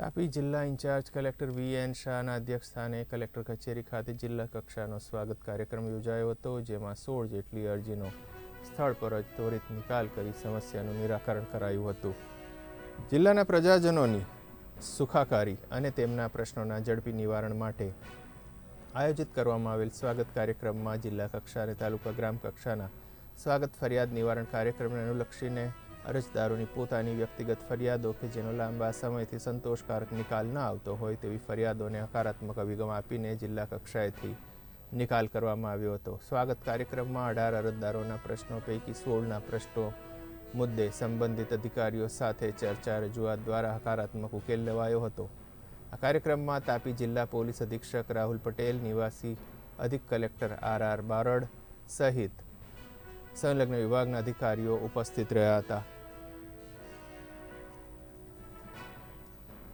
તાપી જિલ્લા in charge collector V N શાહના અધ્યક્ષસ્થાને કલેક્ટર કચેરી ખાતે જિલ્લા કક્ષાનો સ્વાગત કાર્યક્રમ યોજાયો હતો, જેમાં સોળ જેટલી અરજીનો સ્થળ પર જ ત્વરિત નિકાલ કરી સમસ્યાનું નિરાકરણ કરાયું હતું. જિલ્લાના પ્રજાજનોની સુખાકારી અને તેમના પ્રશ્નોના ઝડપી નિવારણ માટે આયોજિત કરવામાં આવેલ સ્વાગત કાર્યક્રમમાં જિલ્લા કક્ષા અને તાલુકા ગ્રામ કક્ષાના સ્વાગત ફરિયાદ નિવારણ કાર્યક્રમને અનુલક્ષીને અરજદારોની પોતાની વ્યક્તિગત ફરિયાદો કે જેનો લાંબા સમયથી સંતોષકારક નિકાલ ન આવતો હોય તેવી ફરિયાદોને હકારાત્મક અભિગમ આપીને જિલ્લા કક્ષાએથી નિકાલ કરવામાં આવ્યો હતો. સ્વાગત કાર્યક્રમમાં અઢાર અરજદારોના પ્રશ્નો પૈકી સોળના પ્રશ્નો મુદ્દે સંબંધિત અધિકારીઓ સાથે ચર્ચા રજૂઆત દ્વારા હકારાત્મક ઉકેલ લેવાયો હતો. આ કાર્યક્રમમાં તાપી જિલ્લા પોલીસ અધિક્ષક રાહુલ પટેલ, નિવાસી અધિક કલેક્ટર આર આર બારડ સહિત સંલગ્ન વિભાગના અધિકારીઓ ઉપસ્થિત રહ્યા હતા.